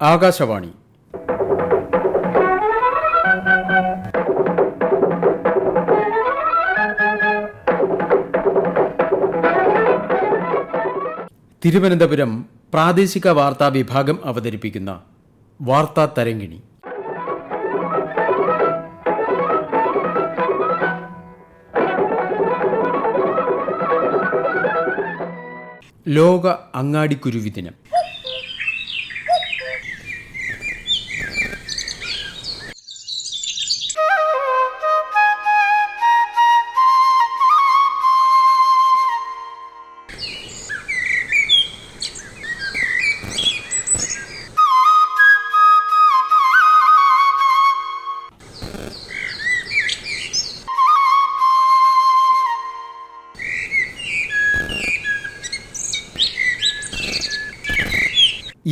ആകാശവാണി. തിരുവനന്തപുരം പ്രാദേശിക വാർത്താ വിഭാഗം അവതരിപ്പിക്കുന്ന വാർത്താ തരങ്കിണി ലോക അങ്ങാടിക്കുരുവി ദിനം.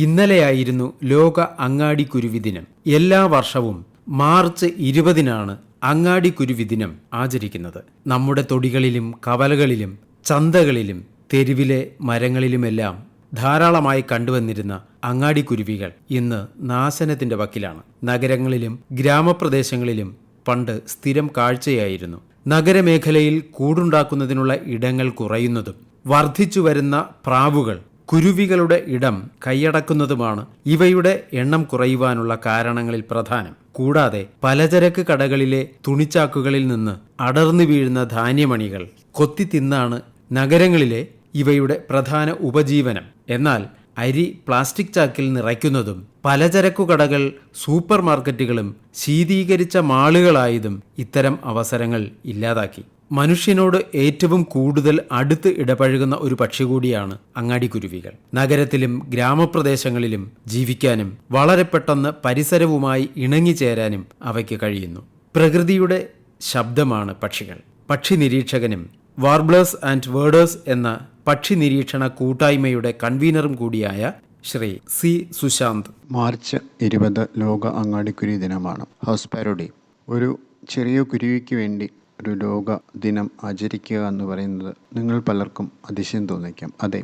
ഇന്നലെയായിരുന്നു ലോക അങ്ങാടിക്കുരുവി ദിനം. എല്ലാ വർഷവും മാർച്ച് ഇരുപതിനാണ് അങ്ങാടിക്കുരുവി ദിനം ആചരിക്കുന്നത്. നമ്മുടെ തൊടികളിലും കവലകളിലും ചന്തകളിലും തെരുവിലെ മരങ്ങളിലുമെല്ലാം ധാരാളമായി കണ്ടുവന്നിരുന്ന അങ്ങാടിക്കുരുവികൾ ഇന്ന് നാശനത്തിന്റെ വക്കിലാണ്. നഗരങ്ങളിലും ഗ്രാമപ്രദേശങ്ങളിലും പണ്ട് സ്ഥിരം കാഴ്ചയായിരുന്നു. നഗരമേഖലയിൽ കൂടുണ്ടാക്കുന്നതിനുള്ള ഇടങ്ങൾ കുറയുന്നതും വർദ്ധിച്ചു വരുന്ന പ്രാവുകൾ കുരുവികളുടെ ഇടം കൈയടക്കുന്നതുമാണ്. ഇവയുടെ എണ്ണം കുറയുവാനുള്ള കാരണങ്ങളിൽ പ്രധാനം. കൂടാതെ പലചരക്ക് കടകളിലെ തുണിച്ചാക്കുകളിൽ നിന്ന് അടർന്നു വീഴുന്ന ധാന്യമണികൾ കൊത്തി തിന്നാണ് നഗരങ്ങളിലെ ഇവയുടെ പ്രധാന ഉപജീവനം. എന്നാൽ അരി പ്ലാസ്റ്റിക് ചാക്കിൽ നിറയ്ക്കുന്നതും പലചരക്കു കടകൾ സൂപ്പർ മാർക്കറ്റുകളും ശീതീകരിച്ച മാളുകളായതും ഇത്തരം അവസരങ്ങൾ ഇല്ലാതാക്കി. മനുഷ്യനോട് ഏറ്റവും കൂടുതൽ അടുത്ത് ഇടപഴകുന്ന ഒരു പക്ഷി കൂടിയാണ് അങ്ങാടിക്കുരുവികൾ. നഗരത്തിലും ഗ്രാമപ്രദേശങ്ങളിലും ജീവിക്കാനും വളരെ പെട്ടെന്ന് പരിസരവുമായി ഇണങ്ങിച്ചേരാനും അവയ്ക്ക് കഴിയുന്നു. പ്രകൃതിയുടെ ശബ്ദമാണ് പക്ഷികൾ. പക്ഷി നിരീക്ഷകനും വാർബ്ലേഴ്സ് ആൻഡ് വേർഡേഴ്സ് എന്ന പക്ഷി നിരീക്ഷണ കൂട്ടായ്മയുടെ കൺവീനറും കൂടിയായ ശ്രീ സി സുശാന്ത്. മാർച്ച് ഇരുപത് ലോക അങ്ങാടിക്കുരുവി ദിനമാണ്. House sparrow day. ഒരു ചെറിയ കുരുവിക്ക് വേണ്ടി ഒരു ലോക ദിനം ആചരിക്കുക എന്ന് പറയുന്നത് നിങ്ങൾ പലർക്കും അതിശയം തോന്നിക്കാം. അതെ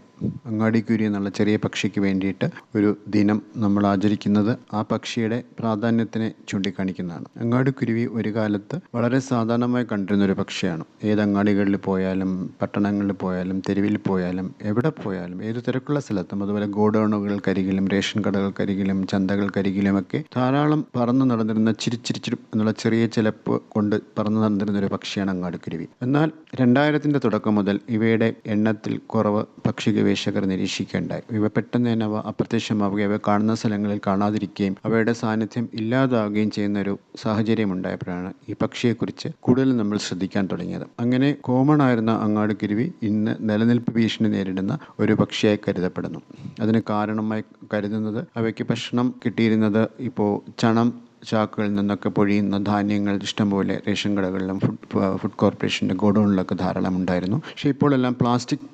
അങ്ങാടിക്കുരി എന്നുള്ള ചെറിയ പക്ഷിക്ക് വേണ്ടിയിട്ട് ഒരു ദിനം നമ്മൾ ആചരിക്കുന്നത് ആ പക്ഷിയുടെ പ്രാധാന്യത്തിനെ ചൂണ്ടിക്കാണിക്കുന്നതാണ്. അങ്ങാടിക്കുരുവി ഒരു കാലത്ത് വളരെ സാധാരണമായി കണ്ടിരുന്ന ഒരു പക്ഷിയാണ്. ഏത് അങ്ങാടികളിൽ പോയാലും പട്ടണങ്ങളിൽ പോയാലും തെരുവിൽ പോയാലും എവിടെ പോയാലും ഏത് തിരക്കുള്ള സ്ഥലത്തും അതുപോലെ ഗോഡൗണുകൾക്കരികിലും റേഷൻ കടകൾക്കരികിലും ചന്തകൾക്കരികിലുമൊക്കെ ധാരാളം പറന്നു നടന്നിരുന്ന ചിരിച്ചിരിച്ചിരും എന്നുള്ള ചെറിയ ചിലപ്പ് കൊണ്ട് പറന്നു നടന്നിരുന്ന ഒരു പക്ഷിയാണ് അങ്ങാടിക്കുരുവി എന്നാൽ രണ്ടായിരത്തിന്റെ തുടക്കം മുതൽ ഇവയുടെ എണ്ണത്തിൽ കുറവ് പക്ഷി ഗവേഷകർ നിരീക്ഷിക്കേണ്ടായി. ഇവ പെട്ടെന്ന് തന്നെ അവ അപ്രത്യക്ഷമാവുകയും അവ കാണുന്ന സ്ഥലങ്ങളിൽ കാണാതിരിക്കുകയും അവയുടെ സാന്നിധ്യം ഇല്ലാതാവുകയും ചെയ്യുന്ന ഒരു സാഹചര്യം ഉണ്ടായപ്പോഴാണ് ഈ പക്ഷിയെക്കുറിച്ച് കൂടുതൽ നമ്മൾ ശ്രദ്ധിക്കാൻ തുടങ്ങിയത്. അങ്ങനെ കോമൺ ആയിരുന്ന അങ്ങാടിക്കുരുവി ഇന്ന് നിലനിൽപ്പ് ഭീഷണി നേരിടുന്ന ഒരു പക്ഷിയായി കരുതപ്പെടുന്നു. അതിന് കാരണമായി കരുതുന്നത് അവയ്ക്ക് ഭക്ഷണം കിട്ടിയിരുന്നത് ഇപ്പോൾ ചണം ചാക്കുകളിൽ നിന്നൊക്കെ പൊഴിയുന്ന ധാന്യങ്ങൾ ഇഷ്ടംപോലെ റേഷൻ കടകളിലും ഫുഡ് ഫുഡ് കോർപ്പറേഷന്റെ ഗോഡൗണിലൊക്കെ ധാരാളം ഉണ്ടായിരുന്നു. പക്ഷേ ഇപ്പോഴെല്ലാം പ്ലാസ്റ്റിക്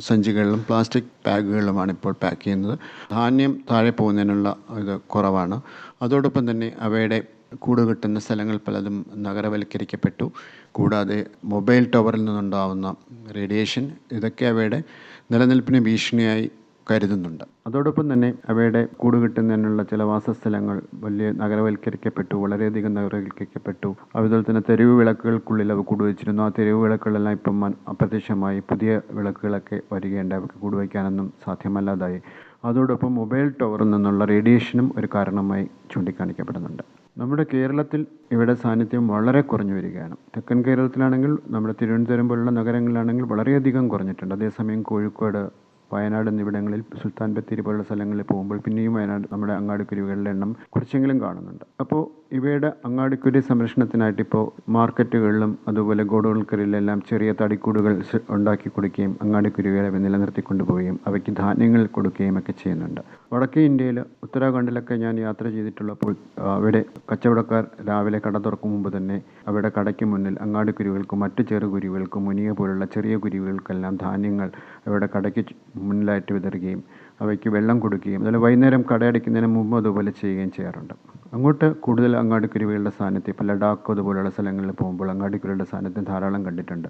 സഞ്ചികളിലും പ്ലാസ്റ്റിക് ബാഗുകളിലുമാണ് ഇപ്പോൾ പാക്ക് ചെയ്യുന്നത്. ധാന്യം താഴെ പോകുന്നതിനുള്ള ഇത് കുറവാണ്. അതോടൊപ്പം തന്നെ അവയുടെ കൂട് കിട്ടുന്ന സ്ഥലങ്ങൾ പലതും നഗരവൽക്കരിക്കപ്പെട്ടു. കൂടാതെ മൊബൈൽ ടവറിൽ നിന്നുണ്ടാവുന്ന റേഡിയേഷൻ ഇതൊക്കെ അവയുടെ നിലനിൽപ്പിന് ഭീഷണിയായി കരുതുന്നുണ്ട്. അതോടൊപ്പം തന്നെ അവയുടെ കൂട് കിട്ടുന്നതിനുള്ള ചില വാസസ്ഥലങ്ങൾ വലിയ നഗരവൽക്കരിക്കപ്പെട്ടു വളരെയധികം നഗരവൽക്കരിക്കപ്പെട്ടു. അതുപോലെ തന്നെ തെരുവ് വിളക്കുകൾക്കുള്ളിൽ അവ കൂടുവച്ചിരുന്നു. ആ തെരുവ് വിളക്കുകളെല്ലാം ഇപ്പം അപ്രത്യക്ഷമായി. പുതിയ വിളക്കുകളൊക്കെ വരികയുണ്ട്. അവർക്ക് കൂടുവയ്ക്കാനൊന്നും സാധ്യമല്ലാതായി. അതോടൊപ്പം മൊബൈൽ ടവറിൽ നിന്നുള്ള റേഡിയേഷനും ഒരു കാരണമായി ചൂണ്ടിക്കാണിക്കപ്പെടുന്നുണ്ട്. നമ്മുടെ കേരളത്തിൽ ഇവിടെ സാന്നിധ്യം വളരെ കുറഞ്ഞു വരികയാണ്. തെക്കൻ കേരളത്തിലാണെങ്കിൽ നമ്മുടെ തിരുവനന്തപുരം പോലുള്ള നഗരങ്ങളിലാണെങ്കിൽ വളരെയധികം കുറഞ്ഞിട്ടുണ്ട്. അതേസമയം കോഴിക്കോട് വയനാട് എന്നിവിടങ്ങളിൽ സുൽത്താൻ ബത്തേരി പോലുള്ള സ്ഥലങ്ങളിൽ പോകുമ്പോൾ പിന്നെയും വയനാട് നമ്മുടെ അങ്ങാടിക്കുരുവികളുടെ എണ്ണം കുറച്ചെങ്കിലും കാണുന്നുണ്ട്. അപ്പോൾ ഇവയുടെ അങ്ങാടിക്കുരു സംരക്ഷണത്തിനായിട്ട് ഇപ്പോൾ മാർക്കറ്റുകളിലും അതുപോലെ ഗോഡുകൾക്കരിലെല്ലാം ചെറിയ തടിക്കൂടുകൾ ഉണ്ടാക്കി കൊടുക്കുകയും അങ്ങാടിക്കുരുവികളെ നിലനിർത്തി കൊണ്ടുപോവുകയും അവയ്ക്ക് ധാന്യങ്ങൾ കൊടുക്കുകയും ഒക്കെ ചെയ്യുന്നുണ്ട്. വടക്കേ ഇന്ത്യയിൽ ഉത്തരാഖണ്ഡിലൊക്കെ ഞാൻ യാത്ര ചെയ്തിട്ടുള്ളപ്പോൾ അവിടെ കച്ചവടക്കാർ രാവിലെ കട തുറക്കും മുമ്പ് തന്നെ അവിടെ കടയ്ക്ക് മുന്നിൽ അങ്ങാടിക്കുരുവികൾക്കും മറ്റു ചെറുകുരുവികൾക്കും മുനിയ പോലുള്ള ചെറിയ കുരുവികൾക്കെല്ലാം ധാന്യങ്ങൾ അവിടെ കടയ്ക്ക് മുന്നിലായിട്ട് വിതറുകയും അവയ്ക്ക് വെള്ളം കൊടുക്കുകയും അതുപോലെ വൈകുന്നേരം കടയടയ്ക്കുന്നതിന് മുമ്പ് അതുപോലെ ചെയ്യുകയും ചെയ്യാറുണ്ട്. അങ്ങോട്ട് കൂടുതൽ അങ്ങാടിക്കുരുവികളുടെ സാന്നിധ്യം ഇപ്പോൾ ലഡാക്ക് അതുപോലെയുള്ള സ്ഥലങ്ങളിൽ പോകുമ്പോൾ അങ്ങാടിക്കുരുവികളുടെ സാന്നിധ്യം ധാരാളം കണ്ടിട്ടുണ്ട്.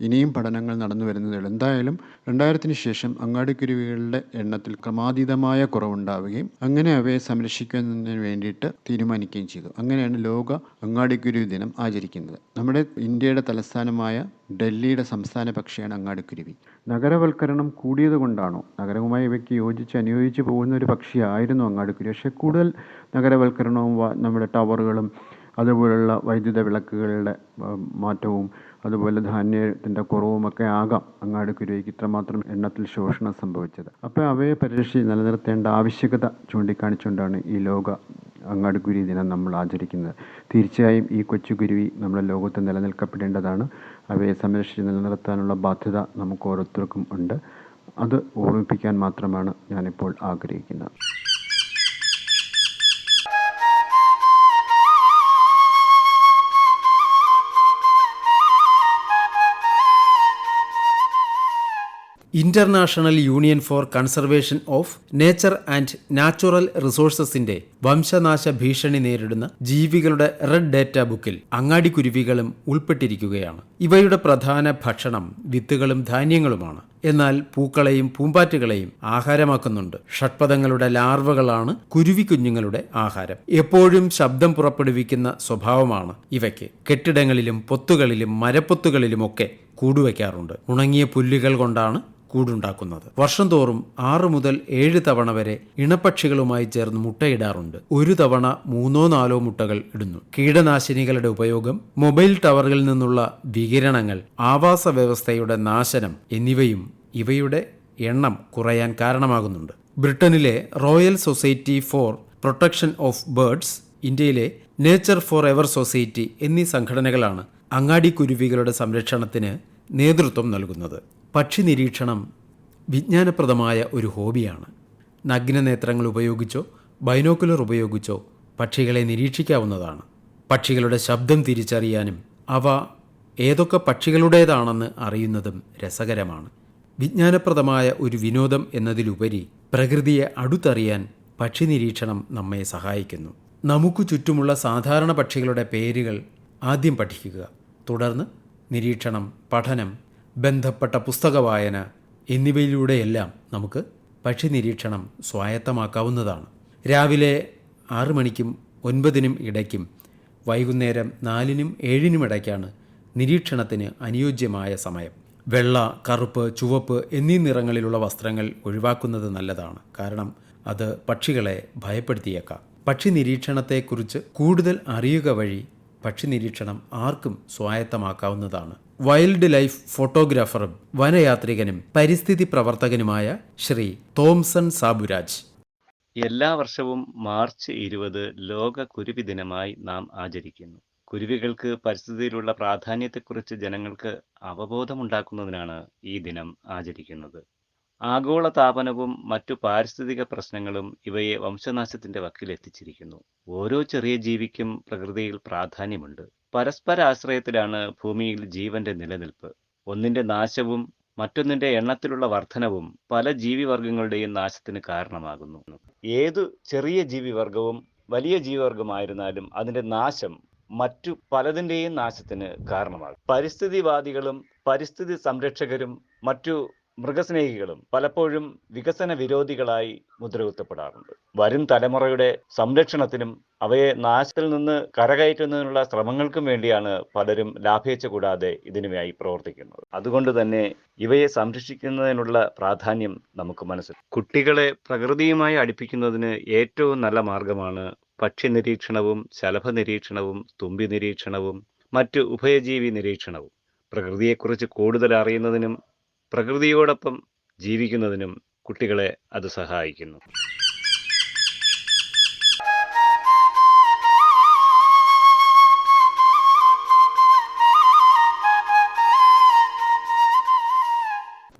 ഇനിയും പഠനങ്ങൾ നടന്നു വരുന്നതിൽ എന്തായാലും രണ്ടായിരത്തിന് ശേഷം അങ്ങാടിക്കുരുവികളുടെ എണ്ണത്തിൽ ക്രമാതീതമായ കുറവുണ്ടാവുകയും അങ്ങനെ അവയെ സംരക്ഷിക്കുന്നതിന് വേണ്ടിയിട്ട് തീരുമാനിക്കുകയും ചെയ്തു. അങ്ങനെയാണ് ലോക അങ്ങാടിക്കുരുവി ദിനം ആചരിക്കുന്നത്. നമ്മുടെ ഇന്ത്യയുടെ തലസ്ഥാനമായ ഡൽഹിയുടെ സംസ്ഥാന പക്ഷിയാണ് അങ്ങാടിക്കുരുവി. നഗരവൽക്കരണം കൂടിയതുകൊണ്ടാണോ നഗരവുമായി ഇവയ്ക്ക് യോജിച്ച് അനുയോജിച്ച് പോകുന്ന ഒരു പക്ഷിയായിരുന്നു അങ്ങാടിക്കുരുവി. പക്ഷേ കൂടുതൽ നഗരവൽക്കരണവും നമ്മുടെ ടവറുകളും അതുപോലുള്ള വൈദ്യുത വിളക്കുകളുടെ മാറ്റവും അതുപോലെ ധാന്യത്തിന്റെ കുറവുമൊക്കെ ആകാം അങ്ങാടിക്കുരുവിക്ക് ഇത്രമാത്രം എണ്ണത്തിൽ ശോഷണം സംഭവിച്ചത്. അപ്പോൾ അവയെ പരിരക്ഷി നിലനിർത്തേണ്ട ആവശ്യകത ചൂണ്ടിക്കാണിച്ചുകൊണ്ടാണ് ഈ ലോക അങ്ങാടിക്കുരുവി ദിനം നമ്മൾ ആചരിക്കുന്നത്. തീർച്ചയായും ഈ കൊച്ചു കൊച്ചുകുരുവി നമ്മുടെ ലോകത്ത് നിലനിൽക്കപ്പെടേണ്ടതാണ്. അവയെ സംരക്ഷിച്ച് നിലനിർത്താനുള്ള ബാധ്യത നമുക്ക് ഓരോരുത്തർക്കും ഉണ്ട്. അത് ഓർമ്മിപ്പിക്കാൻ മാത്രമാണ് ഞാനിപ്പോൾ ആഗ്രഹിക്കുന്നത്. International Union for Conservation of Nature and Natural റിസോഴ്സസിന്റെ വംശനാശ ഭീഷണി നേരിടുന്ന ജീവികളുടെ റെഡ് ഡേറ്റ ബുക്കിൽ അങ്ങാടിക്കുരുവികളും ഉൾപ്പെട്ടിരിക്കുകയാണ്. ഇവയുടെ പ്രധാന ഭക്ഷണം വിത്തുകളും ധാന്യങ്ങളുമാണ്. എന്നാൽ പൂക്കളെയും പൂമ്പാറ്റുകളെയും ആഹാരമാക്കുന്നുണ്ട്. ഷഡ്പദങ്ങളുടെ ലാർവകളാണ് കുരുവിക്കുഞ്ഞുങ്ങളുടെ ആഹാരം. എപ്പോഴും ശബ്ദം പുറപ്പെടുവിക്കുന്ന സ്വഭാവമാണ് ഇവയ്ക്ക്. കെട്ടിടങ്ങളിലും പൊത്തുകളിലും മരപ്പൊത്തുകളിലുമൊക്കെ കൂടുവയ്ക്കാറുണ്ട്. ഉണങ്ങിയ പുല്ലുകൾ കൊണ്ടാണ് കൂടുണ്ടാക്കുന്നത്. വർഷം തോറും ആറ് മുതൽ ഏഴ് തവണ വരെ ഇണപക്ഷികളുമായി ചേർന്ന് മുട്ടയിടാറുണ്ട്. ഒരു തവണ മൂന്നോ നാലോ മുട്ടകൾ ഇടുന്നു. കീടനാശിനികളുടെ ഉപയോഗം മൊബൈൽ ടവറുകളിൽ നിന്നുള്ള വികിരണങ്ങൾ ആവാസ വ്യവസ്ഥയുടെ നാശനം എന്നിവയും ഇവയുടെ എണ്ണം കുറയാൻ കാരണമാകുന്നുണ്ട്. ബ്രിട്ടനിലെ Royal Society for Protection of Birds ഇന്ത്യയിലെ നേച്ചർ ഫോർ എവർ സൊസൈറ്റി എന്നീ സംഘടനകളാണ് അങ്ങാടി കുരുവികളുടെ സംരക്ഷണത്തിന് നേതൃത്വം നൽകുന്നത്. പക്ഷി നിരീക്ഷണം വിജ്ഞാനപ്രദമായ ഒരു ഹോബിയാണ്. നഗ്നനേത്രങ്ങൾ ഉപയോഗിച്ചോ ബൈനോക്കുലർ ഉപയോഗിച്ചോ പക്ഷികളെ നിരീക്ഷിക്കാവുന്നതാണ്. പക്ഷികളുടെ ശബ്ദം തിരിച്ചറിയാനും അവ ഏതൊക്കെ പക്ഷികളുടേതാണെന്ന് അറിയുന്നതും രസകരമാണ്. വിജ്ഞാനപ്രദമായ ഒരു വിനോദം എന്നതിലുപരി പ്രകൃതിയെ അടുത്തറിയാൻ പക്ഷി നിരീക്ഷണം നമ്മെ സഹായിക്കുന്നു. നമുക്ക് ചുറ്റുമുള്ള സാധാരണ പക്ഷികളുടെ പേരുകൾ ആദ്യം പഠിക്കുക. തുടർന്ന് നിരീക്ഷണം പഠനം ബന്ധപ്പെട്ട പുസ്തക വായന എന്നിവയിലൂടെയെല്ലാം നമുക്ക് പക്ഷി നിരീക്ഷണം സ്വായത്തമാക്കാവുന്നതാണ്. രാവിലെ ആറു മണിക്കും ഒൻപതിനും ഇടയ്ക്കും വൈകുന്നേരം നാലിനും ഏഴിനും ഇടയ്ക്കാണ് നിരീക്ഷണത്തിന് അനുയോജ്യമായ സമയം. വെള്ള കറുപ്പ് ചുവപ്പ് എന്നീ നിറങ്ങളിലുള്ള വസ്ത്രങ്ങൾ ഒഴിവാക്കുന്നത് നല്ലതാണ്. കാരണം അത് പക്ഷികളെ ഭയപ്പെടുത്തിയേക്കാം. പക്ഷി നിരീക്ഷണത്തെക്കുറിച്ച് കൂടുതൽ അറിയുക വഴി പക്ഷി നിരീക്ഷണം ആർക്കും സ്വായത്തമാക്കാവുന്നതാണ്. വൈൽഡ് ലൈഫ് ഫോട്ടോഗ്രാഫറും വനയാത്രികനും പരിസ്ഥിതി പ്രവർത്തകനുമായ ശ്രീ തോംസൺ സാബുരാജ്. എല്ലാ വർഷവും മാർച്ച് ഇരുപത് ലോക കുരുവി ദിനമായി നാം ആചരിക്കുന്നു. കുരുവികൾക്ക് പരിസ്ഥിതിയിലുള്ള പ്രാധാന്യത്തെക്കുറിച്ച് ജനങ്ങൾക്ക് അവബോധമുണ്ടാക്കുന്നതിനാണ് ഈ ദിനം ആചരിക്കുന്നത്. ആഗോള താപനവും മറ്റു പാരിസ്ഥിതിക പ്രശ്നങ്ങളും ഇവയെ വംശനാശത്തിന്റെ വക്കിലെത്തിച്ചിരിക്കുന്നു ഓരോ ചെറിയ ജീവിക്കും പ്രകൃതിയിൽ പ്രാധാന്യമുണ്ട്. പരസ്പര ആശ്രയത്തിലാണ് ഭൂമിയിൽ ജീവന്റെ നിലനിൽപ്പ്. ഒന്നിന്റെ നാശവും മറ്റൊന്നിന്റെ എണ്ണത്തിലുള്ള വർധനവും പല ജീവിവർഗങ്ങളുടെയും നാശത്തിന് കാരണമാകുന്നു. ഏതു ചെറിയ ജീവിവർഗവും വലിയ ജീവിവർഗമായിരുന്നാലും അതിന്റെ നാശം മറ്റു പലതിന്റെയും നാശത്തിന് കാരണമാകും. പരിസ്ഥിതിവാദികളും പരിസ്ഥിതി സംരക്ഷകരും മറ്റു മൃഗസ്നേഹികളും പലപ്പോഴും വികസന വിരോധികളായി മുദ്രകുത്തപ്പെടാറുണ്ട്. വരും തലമുറയുടെ സംരക്ഷണത്തിനും അവയെ നാശത്തിൽ നിന്ന് കരകയറ്റുന്നതിനുള്ള ശ്രമങ്ങൾക്കും വേണ്ടിയാണ് പലരും ലാഭേച്ഛ കൂടാതെ ഇതിനുമായി പ്രവർത്തിക്കുന്നത്. അതുകൊണ്ട് തന്നെ ഇവയെ സംരക്ഷിക്കുന്നതിനുള്ള പ്രാധാന്യം നമുക്ക് മനസ്സിലാക്കും കുട്ടികളെ പ്രകൃതിയുമായി അടുപ്പിക്കുന്നതിന് ഏറ്റവും നല്ല മാർഗമാണ് പക്ഷി നിരീക്ഷണവും ശലഭ നിരീക്ഷണവും തുമ്പി നിരീക്ഷണവും മറ്റ് ഉഭയജീവി നിരീക്ഷണവും. പ്രകൃതിയെക്കുറിച്ച് കൂടുതൽ അറിയുന്നതിനും പ്രകൃതിയോടൊപ്പം ജീവിക്കുന്നതിനും കുട്ടികളെ അത് സഹായിക്കുന്നു.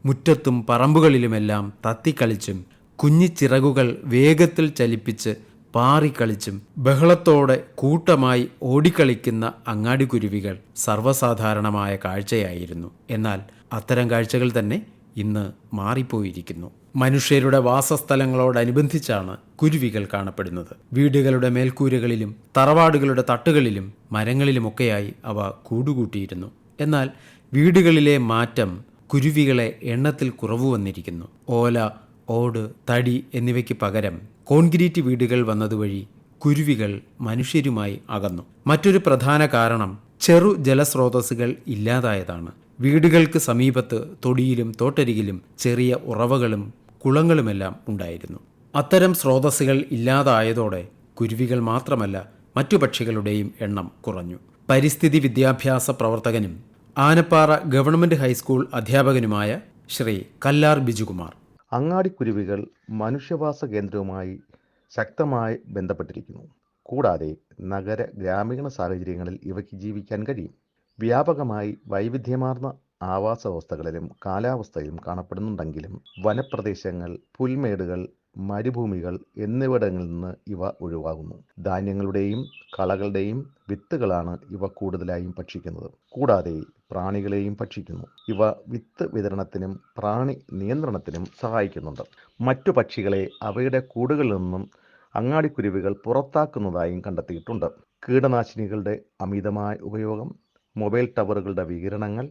മുറ്റത്തും പറമ്പുകളിലുമെല്ലാം തത്തിക്കളിച്ചും കുഞ്ഞിച്ചിറകുകൾ വേഗത്തിൽ ചലിപ്പിച്ച് പാറിക്കളിച്ചും ബഹളത്തോടെ കൂട്ടമായി ഓടിക്കളിക്കുന്ന അങ്ങാടി കുരുവികൾ സർവസാധാരണമായ കാഴ്ചയായിരുന്നു. എന്നാൽ അത്തരം കാഴ്ചകൾ തന്നെ ഇന്ന് മാറിപ്പോയിരിക്കുന്നു. മനുഷ്യരുടെ വാസസ്ഥലങ്ങളോടനുബന്ധിച്ചാണ് കുരുവികൾ കാണപ്പെടുന്നത്. വീടുകളുടെ മേൽക്കൂരകളിലും തറവാടുകളുടെ തട്ടുകളിലും മരങ്ങളിലുമൊക്കെയായി അവ കൂടുകൂട്ടിയിരുന്നു. എന്നാൽ വീടുകളിലെ മാറ്റം കുരുവികളെ എണ്ണത്തിൽ കുറവ് വന്നിരിക്കുന്നു ഓല ഓട് തടി എന്നിവയ്ക്ക് പകരം കോൺക്രീറ്റ് വീടുകൾ വന്നതുവഴി കുരുവികൾ മനുഷ്യരുമായി അകന്നു. മറ്റൊരു പ്രധാന കാരണം ചെറു ജലസ്രോതസ്സുകൾ ഇല്ലാതായതാണ്. വീടുകൾക്ക് സമീപത്ത് തൊടിയിലും തോട്ടരികിലും ചെറിയ ഉറവകളും കുളങ്ങളുമെല്ലാം ഉണ്ടായിരുന്നു. അത്തരം സ്രോതസ്സുകൾ ഇല്ലാതായതോടെ കുരുവികൾ മാത്രമല്ല മറ്റു പക്ഷികളുടെയും എണ്ണം കുറഞ്ഞു. പരിസ്ഥിതി വിദ്യാഭ്യാസ പ്രവർത്തകനും ആനപ്പാറ ഗവൺമെന്റ് ഹൈസ്കൂൾ അധ്യാപകനുമായ ശ്രീ കല്ലാർ ബിജുകുമാർ. അങ്ങാടിക്കുരുവികൾ മനുഷ്യവാസ കേന്ദ്രവുമായി ശക്തമായി ബന്ധപ്പെട്ടിരിക്കുന്നു. കൂടാതെ നഗര ഗ്രാമീണ സാഹചര്യങ്ങളിൽ ഇവയ്ക്ക് ജീവിക്കാൻ കഴിയും. വ്യാപകമായി വൈവിധ്യമാർന്ന ആവാസ വ്യവസ്ഥകളിലും കാലാവസ്ഥയിലും കാണപ്പെടുന്നുണ്ടെങ്കിലും വനപ്രദേശങ്ങൾ പുൽമേടുകൾ മരുഭൂമികൾ എന്നിവിടങ്ങളിൽ നിന്ന് ഇവ ഒഴിവാകുന്നു. ധാന്യങ്ങളുടെയും കളകളുടെയും വിത്തുകളാണ് ഇവ കൂടുതലായും ഭക്ഷിക്കുന്നത്. കൂടാതെ പ്രാണികളെയും ഭക്ഷിക്കുന്നു. ഇവ വിത്ത് വിതരണത്തിനും പ്രാണി നിയന്ത്രണത്തിനും സഹായിക്കുന്നുണ്ട്. മറ്റു പക്ഷികളെ അവയുടെ കൂടുകളിൽ നിന്നും അങ്ങാടിക്കുരുവികൾ പുറത്താക്കുന്നതായും കണ്ടെത്തിയിട്ടുണ്ട്. കീടനാശിനികളുടെ അമിതമായ ഉപയോഗം മൊബൈൽ ടവറുകളുടെ വികിരണങ്ങൾ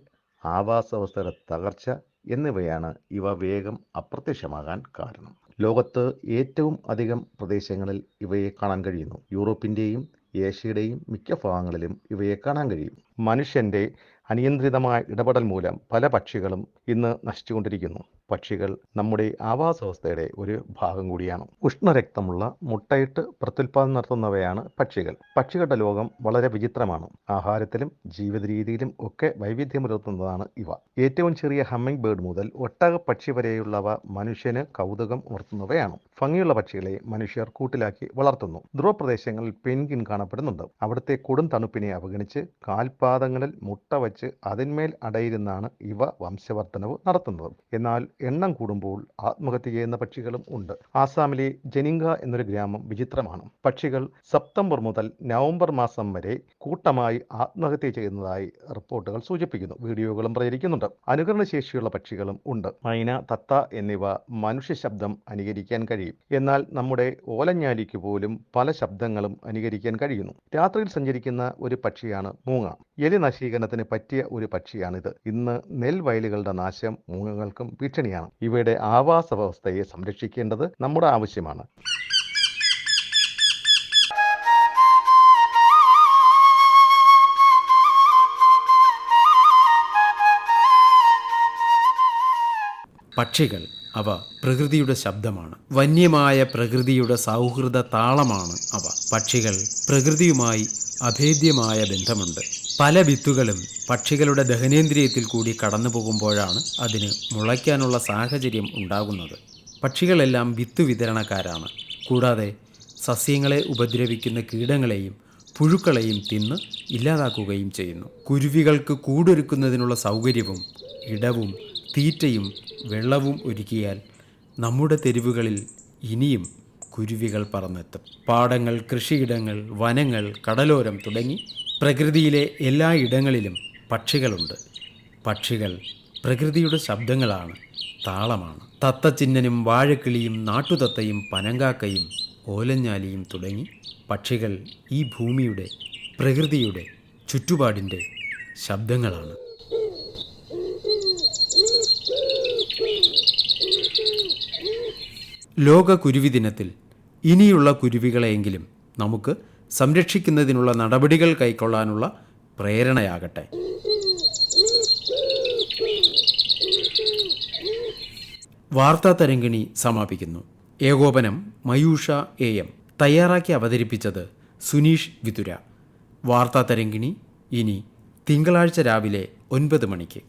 ആവാസവ്യവസ്ഥയുടെ തകർച്ച എന്നിവയാണ് ഇവ വേഗം അപ്രത്യക്ഷമാകാൻ കാരണം. ലോകത്ത് ഏറ്റവും അധികം പ്രദേശങ്ങളിൽ ഇവയെ കാണാൻ കഴിയുന്നു. യൂറോപ്പിന്റെയും ഏഷ്യയുടെയും മിക്ക ഭാഗങ്ങളിലും ഇവയെ കാണാൻ കഴിയും. മനുഷ്യന്റെ അനിയന്ത്രിതമായ ഇടപെടൽ മൂലം പല പക്ഷികളും ഇന്ന് നശിച്ചുകൊണ്ടിരിക്കുന്നു. പക്ഷികൾ നമ്മുടെ ആവാസ വ്യവസ്ഥയുടെ ഒരു ഭാഗം കൂടിയാണ്. ഉഷ്ണരക്തമുള്ള മുട്ടയിട്ട് പ്രത്യുൽപാദനം നടത്തുന്നവയാണ് പക്ഷികൾ. പക്ഷികളുടെ ലോകം വളരെ വിചിത്രമാണ്. ആഹാരത്തിലും ജീവിത രീതിയിലും ഒക്കെ വൈവിധ്യമുലർത്തുന്നതാണ് ഇവ. ഏറ്റവും ചെറിയ ഹമ്മിങ് ബേർഡ് മുതൽ ഒട്ടക പക്ഷി വരെയുള്ളവ മനുഷ്യന് കൗതുകം ഉണർത്തുന്നവയാണ്. ഭംഗിയുള്ള പക്ഷികളെ മനുഷ്യർ കൂട്ടിലാക്കി വളർത്തുന്നു. ധ്രുവപ്രദേശങ്ങളിൽ പെൻഗിൻ കാണപ്പെടുന്നുണ്ട്. അവിടുത്തെ കൊടും തണുപ്പിനെ അവഗണിച്ച് കാൽപാദങ്ങളിൽ മുട്ട വച്ച് അതിന്മേൽ അടയിരുന്നാണ് ഇവ വംശവർദ്ധനവ് നടത്തുന്നത്. എന്നാൽ എണ്ണം കൂടുമ്പോൾ ആത്മഹത്യ ചെയ്യുന്ന പക്ഷികളും ഉണ്ട്. ആസാമിലെ ജനിങ്ക എന്നൊരു ഗ്രാമം വിചിത്രമാണ്. പക്ഷികൾ സെപ്റ്റംബർ മുതൽ നവംബർ മാസം വരെ കൂട്ടമായി ആത്മഹത്യ ചെയ്യുന്നതായി റിപ്പോർട്ടുകൾ സൂചിപ്പിക്കുന്നു. വീഡിയോകളും പ്രചരിക്കുന്നുണ്ട്. അനുകരണശേഷിയുള്ള പക്ഷികളും ഉണ്ട്. മൈന തത്ത എന്നിവ മനുഷ്യ ശബ്ദം അനുകരിക്കാൻ കഴിയും. എന്നാൽ നമ്മുടെ ഓലഞ്ഞാലിക്ക് പോലും പല ശബ്ദങ്ങളും അനുകരിക്കാൻ കഴിയുന്നു. രാത്രിയിൽ സഞ്ചരിക്കുന്ന ഒരു പക്ഷിയാണ് മൂങ്ങ. എലി നശീകരണത്തിന് പറ്റിയ ഒരു പക്ഷിയാണിത്. ഇന്ന് നെൽവയലുകളുടെ നാശം മൂങ്ങകൾക്കും ഭീഷണിയാണ്. ഇവയുടെ ആവാസ വ്യവസ്ഥയെ സംരക്ഷിക്കേണ്ടത് നമ്മുടെ ആവശ്യമാണ്. പക്ഷികൾ അവ പ്രകൃതിയുടെ ശബ്ദമാണ്. വന്യമായ പ്രകൃതിയുടെ സൗഹൃദ താളമാണ് അവ. പക്ഷികൾ പ്രകൃതിയുമായി അഭേദ്യമായ ബന്ധമുണ്ട്. പല വിത്തുകളും പക്ഷികളുടെ ദഹനേന്ദ്രിയത്തിൽ കൂടി കടന്നു പോകുമ്പോഴാണ് അതിന് മുളയ്ക്കാനുള്ള സാഹചര്യം ഉണ്ടാകുന്നത്. പക്ഷികളെല്ലാം വിത്ത് വിതരണക്കാരാണ്. കൂടാതെ സസ്യങ്ങളെ ഉപദ്രവിക്കുന്ന കീടങ്ങളെയും പുഴുക്കളെയും തിന്ന് ഇല്ലാതാക്കുകയും ചെയ്യുന്നു. കുരുവികൾക്ക് കൂടൊരുക്കുന്നതിനുള്ള സൗകര്യവും ഇടവും തീറ്റയും വെള്ളവും ഒരുക്കിയാൽ നമ്മുടെ തെരുവുകളിൽ ഇനിയും കുരുവികൾ പറന്നെത്തും. പാടങ്ങൾ കൃഷിയിടങ്ങൾ വനങ്ങൾ കടലോരം തുടങ്ങി പ്രകൃതിയിലെ എല്ലാ ഇടങ്ങളിലും പക്ഷികളുണ്ട്. പക്ഷികൾ പ്രകൃതിയുടെ ശബ്ദങ്ങളാണ് താളമാണ്. തത്തച്ചിന്നനും വാഴക്കിളിയും നാട്ടുതത്തയും പനങ്കാക്കയും ഓലഞ്ഞാലിയും തുടങ്ങി പക്ഷികൾ ഈ ഭൂമിയുടെ പ്രകൃതിയുടെ ചുറ്റുപാടിന്റെ ശബ്ദങ്ങളാണ്. ലോക കുരുവി ദിനത്തിൽ ഇനിയുള്ള കുരുവികളെയെങ്കിലും നമുക്ക് സംരക്ഷിക്കുന്നതിനുള്ള നടപടികൾ കൈക്കൊള്ളാനുള്ള പ്രേരണയാകട്ടെ. വാർത്താ തരംഗിണി സമാപിക്കുന്നു. ഏകോപനം മയൂഷ എ എം. തയ്യാറാക്കി അവതരിപ്പിച്ചത് സുനീഷ് വിതുര. വാർത്താ തരംഗിണി ഇനി തിങ്കളാഴ്ച രാവിലെ ഒൻപത് മണിക്ക്.